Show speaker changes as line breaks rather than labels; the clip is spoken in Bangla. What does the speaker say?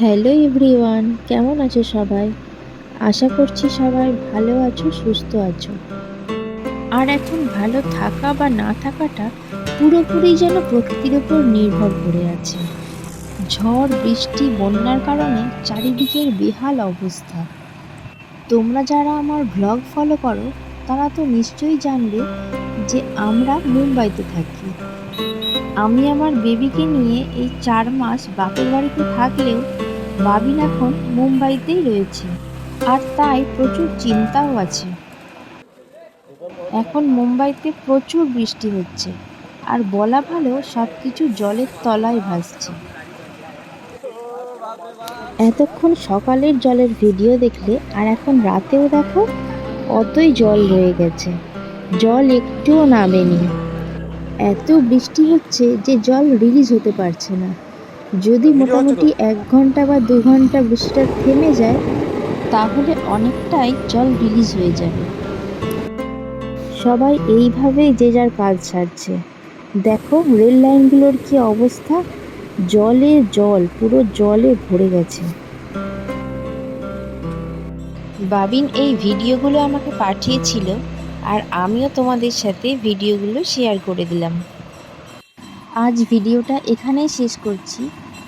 হ্যালো এভরিওয়ান, কেমন আছো সবাই? আশা করছি সবাই ভালো আছো, সুস্থ আছো। আর এখন ভালো থাকা বা না থাকাটা পুরোপুরি যেন প্রকৃতির উপর নির্ভর করে আছে। ঝড়, বৃষ্টি, বন্যার কারণে চারিদিকের বেহাল অবস্থা। তোমরা যারা আমার ব্লগ ফলো করো, তারা তো নিশ্চয়ই জানবে যে আমরা মুম্বাইতে থাকি। আমি আমার বেবিকে নিয়ে এই চার মাস বাপের বাড়িতে থাকলেও বাবিন এখন মুম্বাইতেই রয়েছে। আর তাই প্রচুর চিন্তাও আছে। এখন মুম্বাইতে প্রচুর বৃষ্টি হচ্ছে। আর বলা ভালো সব কিছু জলের তলায় ভাসছে। এতক্ষণ সকালের জলের ভিডিও দেখলে আর এখন রাতেও দেখো অতই জল রয়ে গেছে। জল একটুও নামেনি। এত বৃষ্টি হচ্ছে যে জল রিলিজ হতে পারছে না। যদি মোটামুটি এক ঘণ্টা বা দু ঘণ্টা বৃষ্টিটা থেমে যায় তাহলে অনেকটাই জল রিলিজ হয়ে যাবে। সবাই এইভাবেই যে যার কাজ ছাড়ছে। দেখো রেল লাইনগুলোর কি অবস্থা? জলে জল পুরো জলে ভরে গেছে। বাবিন এই ভিডিওগুলো আমাকে পাঠিয়েছিল আর আমিও তোমাদের সাথে ভিডিওগুলো শেয়ার করে দিলাম। আজ ভিডিওটা এখানেই শেষ করছি।